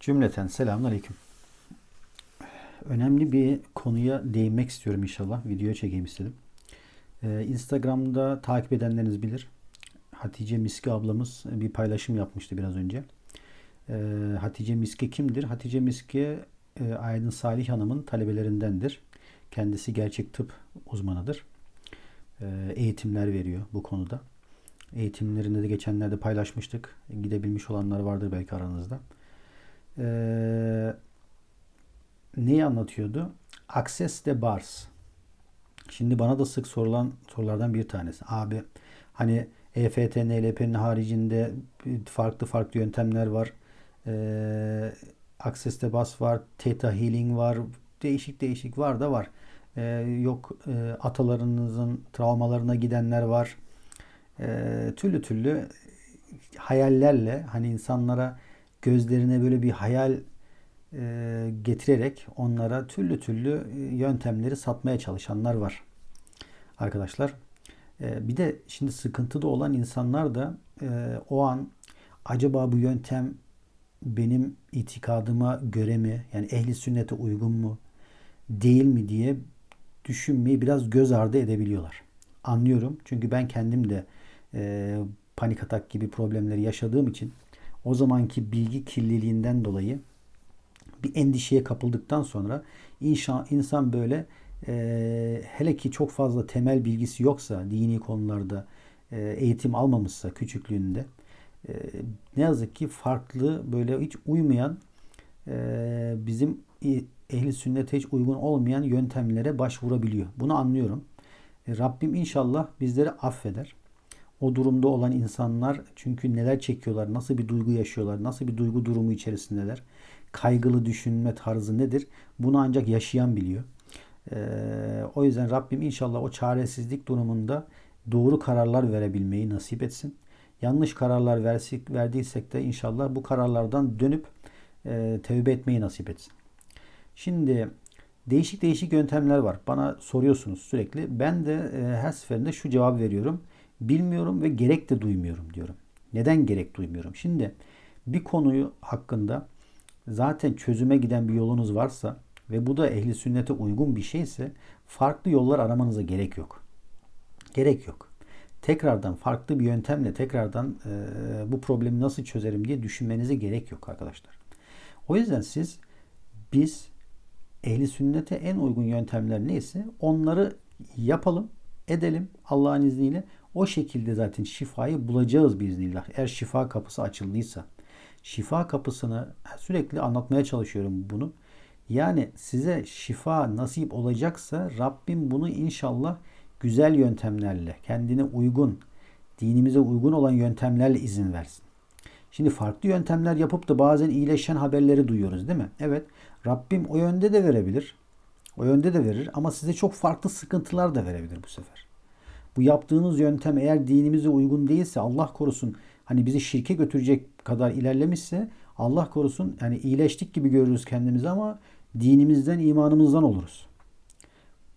Cümleten selamünaleyküm. Önemli bir konuya değinmek istiyorum inşallah. Video çekeyim istedim. Ee, Instagram'da takip edenleriniz bilir. Hatice Miski ablamız bir paylaşım yapmıştı biraz önce. Ee, Hatice Miski kimdir? Hatice Miski e, Aydın Salih Hanım'ın talebelerindendir. Kendisi gerçek tıp uzmanıdır. Ee, eğitimler veriyor bu konuda. Eğitimlerinde de geçenlerde paylaşmıştık. Gidebilmiş olanlar vardır belki aranızda. Ee, neyi anlatıyordu? Access the bars. Şimdi bana da sık sorulan sorulardan bir tanesi. Abi hani EFT, NLP'nin haricinde farklı farklı yöntemler var. Ee, Access the bars var. Theta Healing var. Değişik değişik var da var. Ee, yok e, atalarınızın travmalarına gidenler var. Ee, türlü türlü hayallerle hani insanlara gözlerine böyle bir hayal e, getirerek onlara türlü türlü e, yöntemleri satmaya çalışanlar var. Arkadaşlar e, bir de şimdi sıkıntıda olan insanlar da e, o an acaba bu yöntem benim itikadıma göre mi yani ehli sünnete uygun mu değil mi diye düşünmeyi biraz göz ardı edebiliyorlar. Anlıyorum çünkü ben kendim de e, panik atak gibi problemleri yaşadığım için o zamanki bilgi kirliliğinden dolayı bir endişeye kapıldıktan sonra inşa, insan böyle e, hele ki çok fazla temel bilgisi yoksa dini konularda e, eğitim almamışsa küçüklüğünde e, ne yazık ki farklı böyle hiç uymayan e, bizim ehli sünnete hiç uygun olmayan yöntemlere başvurabiliyor. Bunu anlıyorum. E, Rabbim inşallah bizleri affeder o durumda olan insanlar çünkü neler çekiyorlar, nasıl bir duygu yaşıyorlar, nasıl bir duygu durumu içerisindeler, kaygılı düşünme tarzı nedir? Bunu ancak yaşayan biliyor. Ee, o yüzden Rabbim inşallah o çaresizlik durumunda doğru kararlar verebilmeyi nasip etsin. Yanlış kararlar versik, verdiysek de inşallah bu kararlardan dönüp e, tevbe etmeyi nasip etsin. Şimdi değişik değişik yöntemler var. Bana soruyorsunuz sürekli. Ben de e, her seferinde şu cevap veriyorum bilmiyorum ve gerek de duymuyorum diyorum. Neden gerek duymuyorum? Şimdi bir konuyu hakkında zaten çözüme giden bir yolunuz varsa ve bu da ehli sünnete uygun bir şeyse farklı yollar aramanıza gerek yok. Gerek yok. Tekrardan farklı bir yöntemle tekrardan e, bu problemi nasıl çözerim diye düşünmenize gerek yok arkadaşlar. O yüzden siz biz ehli sünnete en uygun yöntemler neyse onları yapalım, edelim Allah'ın izniyle. O şekilde zaten şifayı bulacağız biiznillah. Eğer şifa kapısı açıldıysa. Şifa kapısını sürekli anlatmaya çalışıyorum bunu. Yani size şifa nasip olacaksa Rabbim bunu inşallah güzel yöntemlerle, kendine uygun, dinimize uygun olan yöntemlerle izin versin. Şimdi farklı yöntemler yapıp da bazen iyileşen haberleri duyuyoruz değil mi? Evet. Rabbim o yönde de verebilir. O yönde de verir ama size çok farklı sıkıntılar da verebilir bu sefer bu yaptığınız yöntem eğer dinimize uygun değilse Allah korusun hani bizi şirke götürecek kadar ilerlemişse Allah korusun yani iyileştik gibi görürüz kendimizi ama dinimizden imanımızdan oluruz.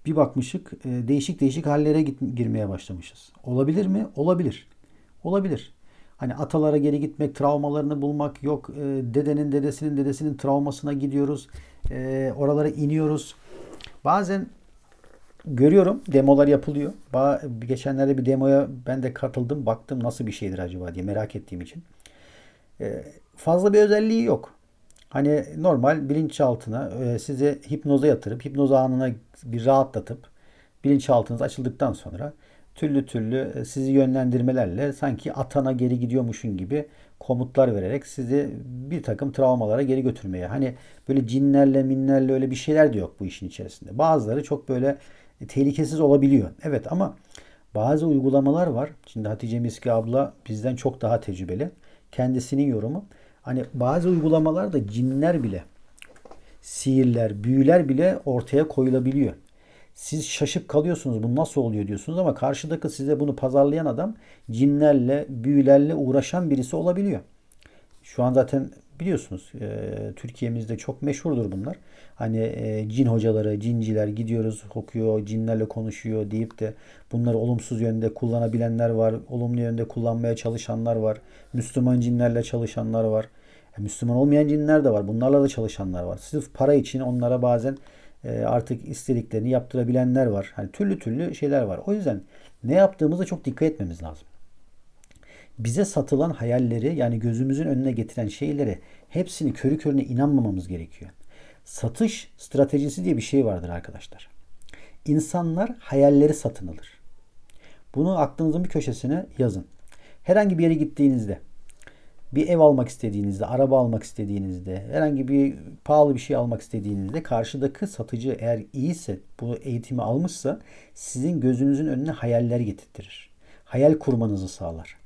Bir bakmışık e, değişik değişik hallere girmeye başlamışız. Olabilir mi? Olabilir. Olabilir. Hani atalara geri gitmek, travmalarını bulmak yok. E, dedenin dedesinin dedesinin travmasına gidiyoruz. E, oralara iniyoruz. Bazen görüyorum demolar yapılıyor. Geçenlerde bir demoya ben de katıldım. Baktım nasıl bir şeydir acaba diye merak ettiğim için. Ee, fazla bir özelliği yok. Hani normal bilinçaltına e, size hipnoza yatırıp hipnoz anına bir rahatlatıp bilinçaltınız açıldıktan sonra türlü türlü e, sizi yönlendirmelerle sanki atana geri gidiyormuşun gibi komutlar vererek sizi bir takım travmalara geri götürmeye. Hani böyle cinlerle minlerle öyle bir şeyler de yok bu işin içerisinde. Bazıları çok böyle e, tehlikesiz olabiliyor. Evet ama bazı uygulamalar var. Şimdi Hatice Miski abla bizden çok daha tecrübeli. Kendisinin yorumu. Hani bazı uygulamalarda cinler bile, sihirler, büyüler bile ortaya koyulabiliyor. Siz şaşıp kalıyorsunuz bu nasıl oluyor diyorsunuz ama karşıdaki size bunu pazarlayan adam cinlerle, büyülerle uğraşan birisi olabiliyor. Şu an zaten biliyorsunuz e, Türkiye'mizde çok meşhurdur bunlar. Hani e, cin hocaları, cinciler gidiyoruz okuyor, cinlerle konuşuyor deyip de bunları olumsuz yönde kullanabilenler var. Olumlu yönde kullanmaya çalışanlar var. Müslüman cinlerle çalışanlar var. Ya Müslüman olmayan cinler de var. Bunlarla da çalışanlar var. Sırf para için onlara bazen e, artık istediklerini yaptırabilenler var. Hani türlü türlü şeyler var. O yüzden ne yaptığımıza çok dikkat etmemiz lazım. Bize satılan hayalleri yani gözümüzün önüne getiren şeyleri hepsini körü körüne inanmamamız gerekiyor. Satış stratejisi diye bir şey vardır arkadaşlar. İnsanlar hayalleri satın alır. Bunu aklınızın bir köşesine yazın. Herhangi bir yere gittiğinizde, bir ev almak istediğinizde, araba almak istediğinizde, herhangi bir pahalı bir şey almak istediğinizde karşıdaki satıcı eğer iyiyse, bu eğitimi almışsa sizin gözünüzün önüne hayaller getirtir. Hayal kurmanızı sağlar.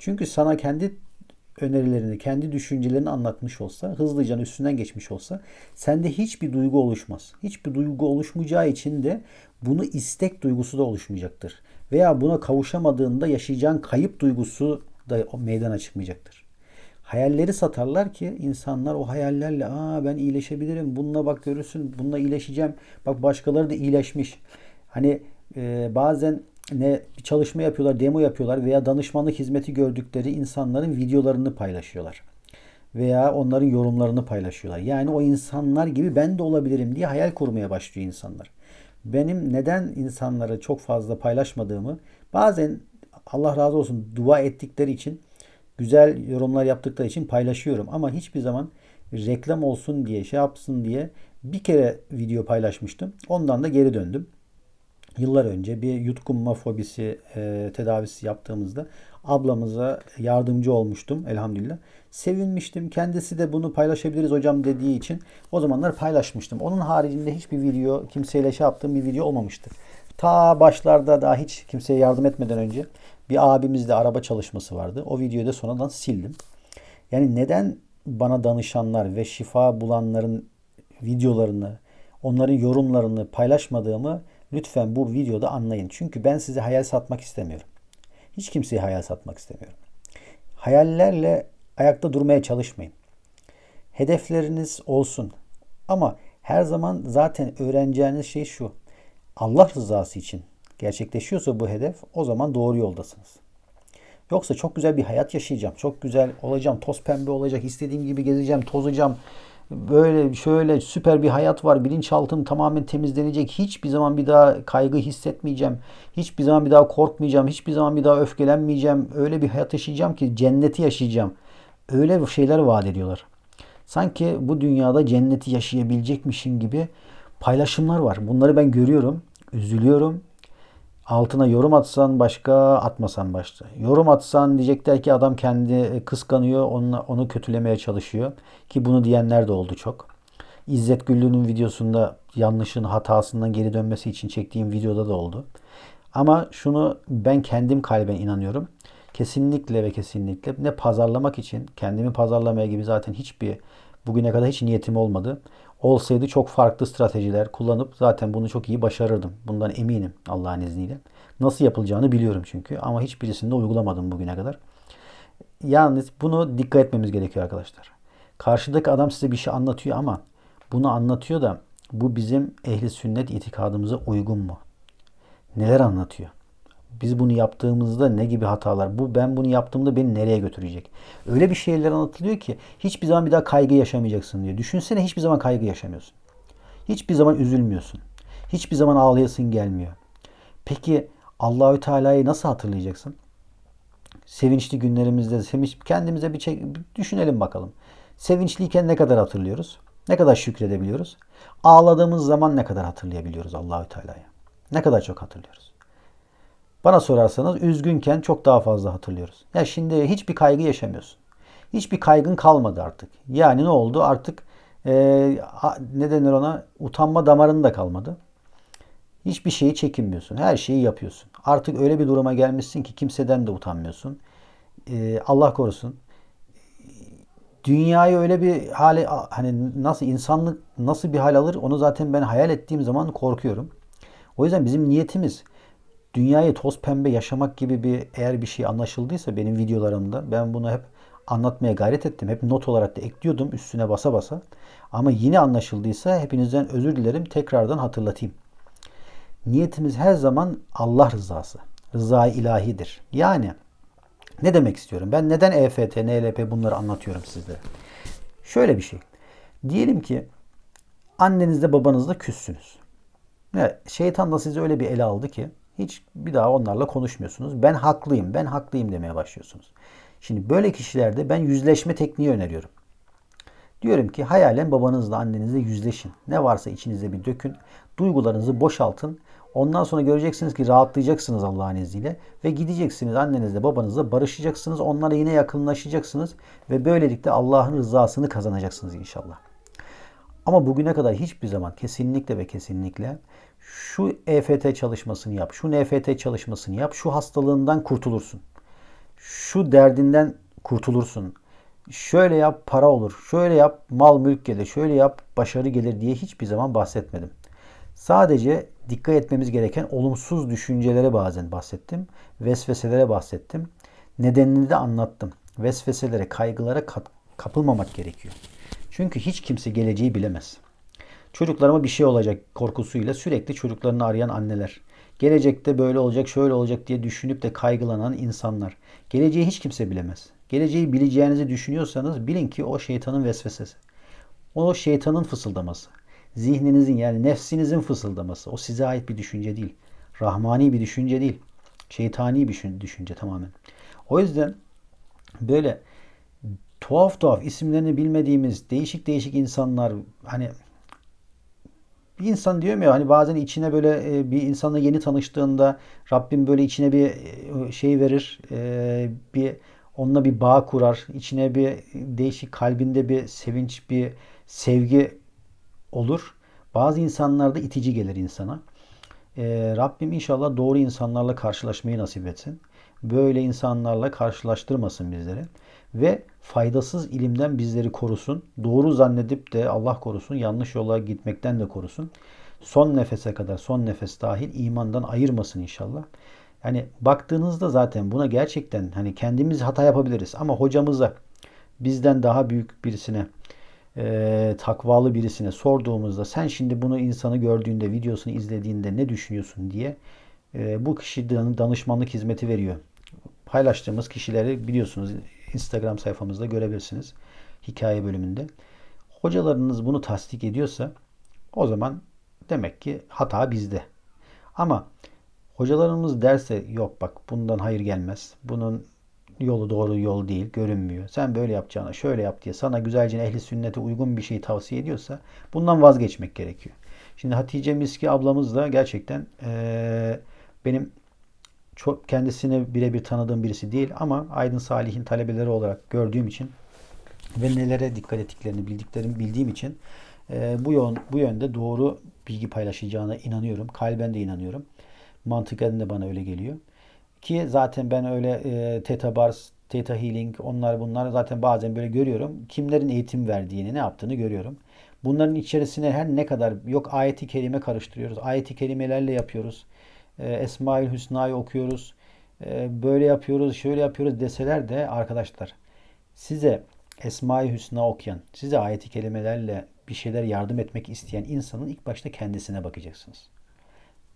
Çünkü sana kendi önerilerini, kendi düşüncelerini anlatmış olsa, hızlıca üstünden geçmiş olsa sende hiçbir duygu oluşmaz. Hiçbir duygu oluşmayacağı için de bunu istek duygusu da oluşmayacaktır. Veya buna kavuşamadığında yaşayacağın kayıp duygusu da meydana çıkmayacaktır. Hayalleri satarlar ki insanlar o hayallerle aa ben iyileşebilirim. Bununla bak görürsün. Bununla iyileşeceğim. Bak başkaları da iyileşmiş. Hani e, bazen ne bir çalışma yapıyorlar, demo yapıyorlar veya danışmanlık hizmeti gördükleri insanların videolarını paylaşıyorlar. Veya onların yorumlarını paylaşıyorlar. Yani o insanlar gibi ben de olabilirim diye hayal kurmaya başlıyor insanlar. Benim neden insanlara çok fazla paylaşmadığımı bazen Allah razı olsun dua ettikleri için güzel yorumlar yaptıkları için paylaşıyorum. Ama hiçbir zaman reklam olsun diye şey yapsın diye bir kere video paylaşmıştım. Ondan da geri döndüm yıllar önce bir yutkunma fobisi e, tedavisi yaptığımızda ablamıza yardımcı olmuştum elhamdülillah. Sevinmiştim. Kendisi de bunu paylaşabiliriz hocam dediği için o zamanlar paylaşmıştım. Onun haricinde hiçbir video kimseyle şey yaptığım bir video olmamıştı. Ta başlarda daha hiç kimseye yardım etmeden önce bir abimizle araba çalışması vardı. O videoyu da sonradan sildim. Yani neden bana danışanlar ve şifa bulanların videolarını, onların yorumlarını paylaşmadığımı Lütfen bu videoda anlayın. Çünkü ben size hayal satmak istemiyorum. Hiç kimseye hayal satmak istemiyorum. Hayallerle ayakta durmaya çalışmayın. Hedefleriniz olsun. Ama her zaman zaten öğreneceğiniz şey şu. Allah rızası için gerçekleşiyorsa bu hedef o zaman doğru yoldasınız. Yoksa çok güzel bir hayat yaşayacağım. Çok güzel olacağım. Toz pembe olacak. istediğim gibi gezeceğim, tozacağım böyle şöyle süper bir hayat var. Bilinçaltım tamamen temizlenecek. Hiçbir zaman bir daha kaygı hissetmeyeceğim. Hiçbir zaman bir daha korkmayacağım. Hiçbir zaman bir daha öfkelenmeyeceğim. Öyle bir hayat yaşayacağım ki cenneti yaşayacağım. Öyle şeyler vaat ediyorlar. Sanki bu dünyada cenneti yaşayabilecekmişim gibi paylaşımlar var. Bunları ben görüyorum. Üzülüyorum altına yorum atsan başka, atmasan başka. Yorum atsan diyecekler ki adam kendi e, kıskanıyor, onu, onu kötülemeye çalışıyor. Ki bunu diyenler de oldu çok. İzzet Güllü'nün videosunda yanlışın hatasından geri dönmesi için çektiğim videoda da oldu. Ama şunu ben kendim kalben inanıyorum. Kesinlikle ve kesinlikle ne pazarlamak için kendimi pazarlamaya gibi zaten hiçbir bugüne kadar hiç niyetim olmadı olsaydı çok farklı stratejiler kullanıp zaten bunu çok iyi başarırdım. Bundan eminim Allah'ın izniyle. Nasıl yapılacağını biliyorum çünkü ama hiçbirisini de uygulamadım bugüne kadar. Yalnız bunu dikkat etmemiz gerekiyor arkadaşlar. Karşıdaki adam size bir şey anlatıyor ama bunu anlatıyor da bu bizim ehli sünnet itikadımıza uygun mu? Neler anlatıyor? Biz bunu yaptığımızda ne gibi hatalar? Bu ben bunu yaptığımda beni nereye götürecek? Öyle bir şeyler anlatılıyor ki hiçbir zaman bir daha kaygı yaşamayacaksın diyor. Düşünsene hiçbir zaman kaygı yaşamıyorsun. Hiçbir zaman üzülmüyorsun. Hiçbir zaman ağlayasın gelmiyor. Peki Allahü Teala'yı nasıl hatırlayacaksın? Sevinçli günlerimizde sevinç kendimize bir, çek, düşünelim bakalım. Sevinçliyken ne kadar hatırlıyoruz? Ne kadar şükredebiliyoruz? Ağladığımız zaman ne kadar hatırlayabiliyoruz Allahü Teala'yı? Ne kadar çok hatırlıyoruz? Bana sorarsanız üzgünken çok daha fazla hatırlıyoruz. Ya şimdi hiçbir kaygı yaşamıyorsun. Hiçbir kaygın kalmadı artık. Yani ne oldu? Artık e, ne denir ona? Utanma damarın da kalmadı. Hiçbir şeyi çekinmiyorsun. Her şeyi yapıyorsun. Artık öyle bir duruma gelmişsin ki kimseden de utanmıyorsun. E, Allah korusun. Dünyayı öyle bir hale hani nasıl insanlık nasıl bir hal alır onu zaten ben hayal ettiğim zaman korkuyorum. O yüzden bizim niyetimiz dünyayı toz pembe yaşamak gibi bir eğer bir şey anlaşıldıysa benim videolarımda ben bunu hep anlatmaya gayret ettim. Hep not olarak da ekliyordum üstüne basa basa. Ama yine anlaşıldıysa hepinizden özür dilerim. Tekrardan hatırlatayım. Niyetimiz her zaman Allah rızası. Rıza ilahidir. Yani ne demek istiyorum? Ben neden EFT, NLP bunları anlatıyorum sizlere? Şöyle bir şey. Diyelim ki annenizle babanızla küssünüz. Ve şeytan da sizi öyle bir ele aldı ki hiç bir daha onlarla konuşmuyorsunuz. Ben haklıyım, ben haklıyım demeye başlıyorsunuz. Şimdi böyle kişilerde ben yüzleşme tekniği öneriyorum. Diyorum ki hayalen babanızla annenizle yüzleşin. Ne varsa içinize bir dökün. Duygularınızı boşaltın. Ondan sonra göreceksiniz ki rahatlayacaksınız Allah'ın izniyle. Ve gideceksiniz annenizle babanızla barışacaksınız. Onlara yine yakınlaşacaksınız. Ve böylelikle Allah'ın rızasını kazanacaksınız inşallah. Ama bugüne kadar hiçbir zaman kesinlikle ve kesinlikle şu EFT çalışmasını yap, şu NFT çalışmasını yap, şu hastalığından kurtulursun. Şu derdinden kurtulursun. Şöyle yap para olur, şöyle yap mal mülk gelir, şöyle yap başarı gelir diye hiçbir zaman bahsetmedim. Sadece dikkat etmemiz gereken olumsuz düşüncelere bazen bahsettim. Vesveselere bahsettim. Nedenini de anlattım. Vesveselere, kaygılara kapılmamak gerekiyor. Çünkü hiç kimse geleceği bilemez. Çocuklarıma bir şey olacak korkusuyla sürekli çocuklarını arayan anneler. Gelecekte böyle olacak, şöyle olacak diye düşünüp de kaygılanan insanlar. Geleceği hiç kimse bilemez. Geleceği bileceğinizi düşünüyorsanız bilin ki o şeytanın vesvesesi. O şeytanın fısıldaması. Zihninizin yani nefsinizin fısıldaması. O size ait bir düşünce değil. Rahmani bir düşünce değil. Şeytani bir düşünce tamamen. O yüzden böyle tuhaf tuhaf isimlerini bilmediğimiz değişik değişik insanlar hani bir insan diyorum ya hani bazen içine böyle e, bir insanla yeni tanıştığında Rabbim böyle içine bir e, şey verir. E, bir onunla bir bağ kurar. içine bir değişik kalbinde bir sevinç, bir sevgi olur. Bazı insanlarda itici gelir insana. Rabbim inşallah doğru insanlarla karşılaşmayı nasip etsin. Böyle insanlarla karşılaştırmasın bizleri ve faydasız ilimden bizleri korusun. Doğru zannedip de Allah korusun yanlış yola gitmekten de korusun. Son nefese kadar son nefes dahil imandan ayırmasın inşallah. Yani baktığınızda zaten buna gerçekten hani kendimiz hata yapabiliriz ama hocamıza bizden daha büyük birisine e, takvalı birisine sorduğumuzda sen şimdi bunu insanı gördüğünde videosunu izlediğinde ne düşünüyorsun diye e, bu kişi danışmanlık hizmeti veriyor. Paylaştığımız kişileri biliyorsunuz Instagram sayfamızda görebilirsiniz. Hikaye bölümünde. Hocalarınız bunu tasdik ediyorsa o zaman demek ki hata bizde. Ama hocalarımız derse yok bak bundan hayır gelmez. Bunun yolu doğru yol değil, görünmüyor. Sen böyle yapacağına şöyle yap diye sana güzelce ehli sünnete uygun bir şey tavsiye ediyorsa bundan vazgeçmek gerekiyor. Şimdi Hatice Miski ablamız da gerçekten ee, benim çok kendisini birebir tanıdığım birisi değil ama Aydın Salih'in talebeleri olarak gördüğüm için ve nelere dikkat ettiklerini bildiklerim bildiğim için e, bu yön bu yönde doğru bilgi paylaşacağına inanıyorum. Kalben de inanıyorum. Mantıken de bana öyle geliyor. Ki zaten ben öyle e, Theta Bars, Theta Healing onlar bunlar zaten bazen böyle görüyorum. Kimlerin eğitim verdiğini, ne yaptığını görüyorum. Bunların içerisine her ne kadar yok ayeti kerime karıştırıyoruz. Ayeti kerimelerle yapıyoruz e, Esmaül Hüsna'yı okuyoruz. E, böyle yapıyoruz, şöyle yapıyoruz deseler de arkadaşlar size Esma-i Hüsna okuyan, size ayeti kelimelerle bir şeyler yardım etmek isteyen insanın ilk başta kendisine bakacaksınız.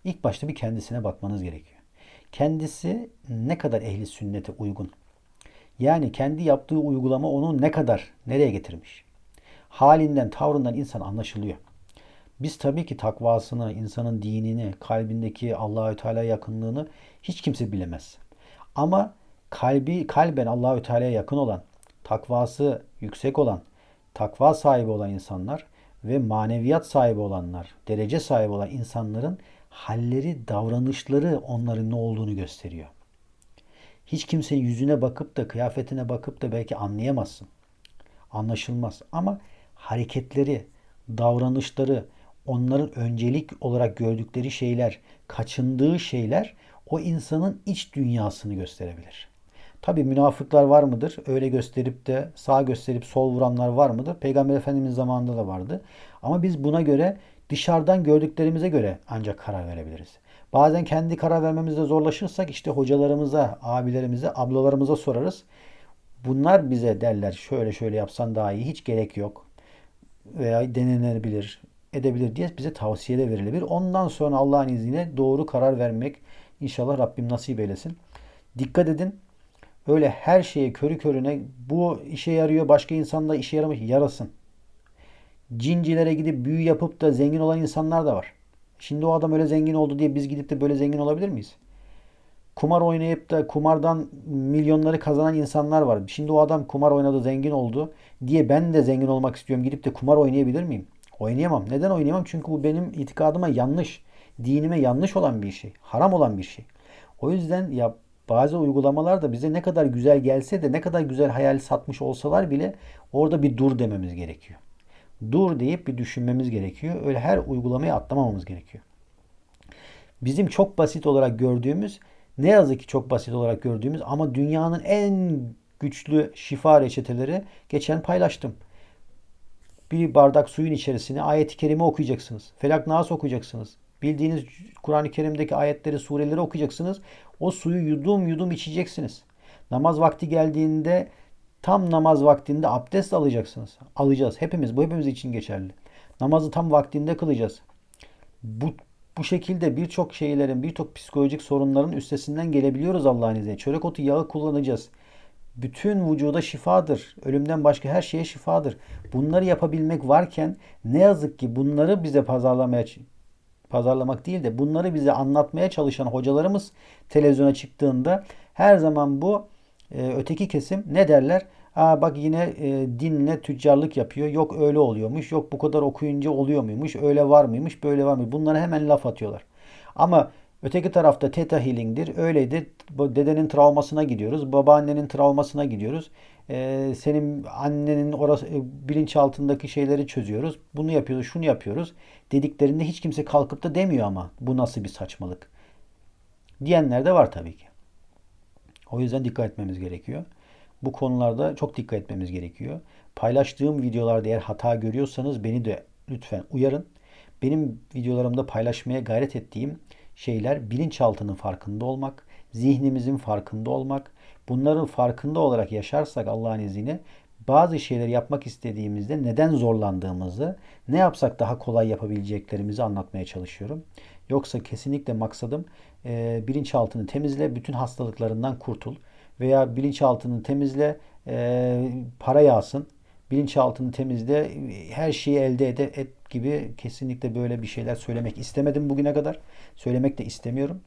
İlk başta bir kendisine bakmanız gerekiyor. Kendisi ne kadar ehli sünnete uygun. Yani kendi yaptığı uygulama onu ne kadar nereye getirmiş. Halinden, tavrından insan anlaşılıyor. Biz tabii ki takvasını, insanın dinini, kalbindeki Allahü Teala yakınlığını hiç kimse bilemez. Ama kalbi kalben Allahü Teala'ya yakın olan, takvası yüksek olan, takva sahibi olan insanlar ve maneviyat sahibi olanlar, derece sahibi olan insanların halleri, davranışları onların ne olduğunu gösteriyor. Hiç kimsenin yüzüne bakıp da kıyafetine bakıp da belki anlayamazsın. Anlaşılmaz ama hareketleri, davranışları, onların öncelik olarak gördükleri şeyler, kaçındığı şeyler o insanın iç dünyasını gösterebilir. Tabi münafıklar var mıdır? Öyle gösterip de sağ gösterip sol vuranlar var mıdır? Peygamber Efendimiz zamanında da vardı. Ama biz buna göre dışarıdan gördüklerimize göre ancak karar verebiliriz. Bazen kendi karar vermemizde zorlaşırsak işte hocalarımıza, abilerimize, ablalarımıza sorarız. Bunlar bize derler şöyle şöyle yapsan daha iyi hiç gerek yok veya denenebilir edebilir diye bize tavsiye de verilebilir. Ondan sonra Allah'ın izniyle doğru karar vermek inşallah Rabbim nasip eylesin. Dikkat edin. Öyle her şeye körü körüne bu işe yarıyor başka insan da işe yaramış yarasın. Cincilere gidip büyü yapıp da zengin olan insanlar da var. Şimdi o adam öyle zengin oldu diye biz gidip de böyle zengin olabilir miyiz? Kumar oynayıp da kumardan milyonları kazanan insanlar var. Şimdi o adam kumar oynadı zengin oldu diye ben de zengin olmak istiyorum. Gidip de kumar oynayabilir miyim? Oynayamam. Neden oynayamam? Çünkü bu benim itikadıma yanlış, dinime yanlış olan bir şey. Haram olan bir şey. O yüzden ya bazı uygulamalar da bize ne kadar güzel gelse de ne kadar güzel hayal satmış olsalar bile orada bir dur dememiz gerekiyor. Dur deyip bir düşünmemiz gerekiyor. Öyle her uygulamayı atlamamamız gerekiyor. Bizim çok basit olarak gördüğümüz ne yazık ki çok basit olarak gördüğümüz ama dünyanın en güçlü şifa reçeteleri geçen paylaştım. Bir bardak suyun içerisine ayet-i kerime okuyacaksınız. Felak Nas okuyacaksınız. Bildiğiniz Kur'an-ı Kerim'deki ayetleri, sureleri okuyacaksınız. O suyu yudum yudum içeceksiniz. Namaz vakti geldiğinde tam namaz vaktinde abdest alacaksınız. Alacağız. Hepimiz. Bu hepimiz için geçerli. Namazı tam vaktinde kılacağız. Bu bu şekilde birçok şeylerin, birçok psikolojik sorunların üstesinden gelebiliyoruz Allah'ın izniyle. Çörek otu yağı kullanacağız. Bütün vücuda şifadır. Ölümden başka her şeye şifadır. Bunları yapabilmek varken ne yazık ki bunları bize pazarlamaya pazarlamak değil de bunları bize anlatmaya çalışan hocalarımız televizyona çıktığında her zaman bu e, öteki kesim ne derler? Aa bak yine e, dinle tüccarlık yapıyor. Yok öyle oluyormuş. Yok bu kadar okuyunca oluyor muymuş? Öyle var mıymış? Böyle var mı? Bunlara hemen laf atıyorlar. Ama öteki tarafta Theta Healing'dir. Öyledir. Bu dedenin travmasına gidiyoruz. Babaannenin travmasına gidiyoruz. Ee, senin annenin orası e, bilinçaltındaki şeyleri çözüyoruz. Bunu yapıyoruz, şunu yapıyoruz. Dediklerinde hiç kimse kalkıp da demiyor ama bu nasıl bir saçmalık. Diyenler de var tabii ki. O yüzden dikkat etmemiz gerekiyor. Bu konularda çok dikkat etmemiz gerekiyor. Paylaştığım videolarda eğer hata görüyorsanız beni de lütfen uyarın. Benim videolarımda paylaşmaya gayret ettiğim şeyler bilinçaltının farkında olmak, zihnimizin farkında olmak. Bunların farkında olarak yaşarsak Allah'ın izniyle bazı şeyleri yapmak istediğimizde neden zorlandığımızı, ne yapsak daha kolay yapabileceklerimizi anlatmaya çalışıyorum. Yoksa kesinlikle maksadım e, bilinçaltını temizle, bütün hastalıklarından kurtul. Veya bilinçaltını temizle, e, para yağsın. Bilinçaltını temizle, her şeyi elde ede, et gibi kesinlikle böyle bir şeyler söylemek istemedim bugüne kadar. Söylemek de istemiyorum.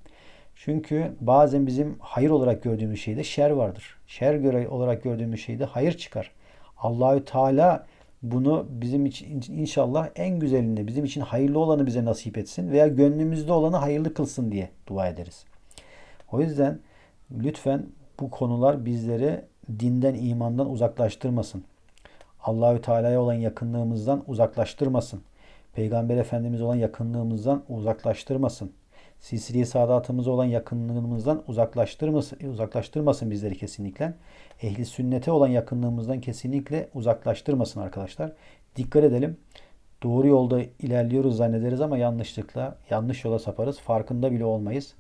Çünkü bazen bizim hayır olarak gördüğümüz şeyde şer vardır. Şer göre olarak gördüğümüz şeyde hayır çıkar. Allahü Teala bunu bizim için inşallah en güzelini, bizim için hayırlı olanı bize nasip etsin veya gönlümüzde olanı hayırlı kılsın diye dua ederiz. O yüzden lütfen bu konular bizleri dinden, imandan uzaklaştırmasın. Allahü Teala'ya olan yakınlığımızdan uzaklaştırmasın. Peygamber Efendimiz olan yakınlığımızdan uzaklaştırmasın. Silsile-i Sadatımıza olan yakınlığımızdan uzaklaştırmasın, uzaklaştırmasın bizleri kesinlikle. Ehli sünnete olan yakınlığımızdan kesinlikle uzaklaştırmasın arkadaşlar. Dikkat edelim. Doğru yolda ilerliyoruz zannederiz ama yanlışlıkla yanlış yola saparız. Farkında bile olmayız.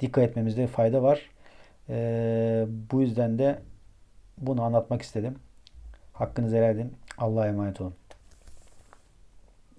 Dikkat etmemizde fayda var. Ee, bu yüzden de bunu anlatmak istedim. Hakkınızı helal edin. Allah'a emanet olun.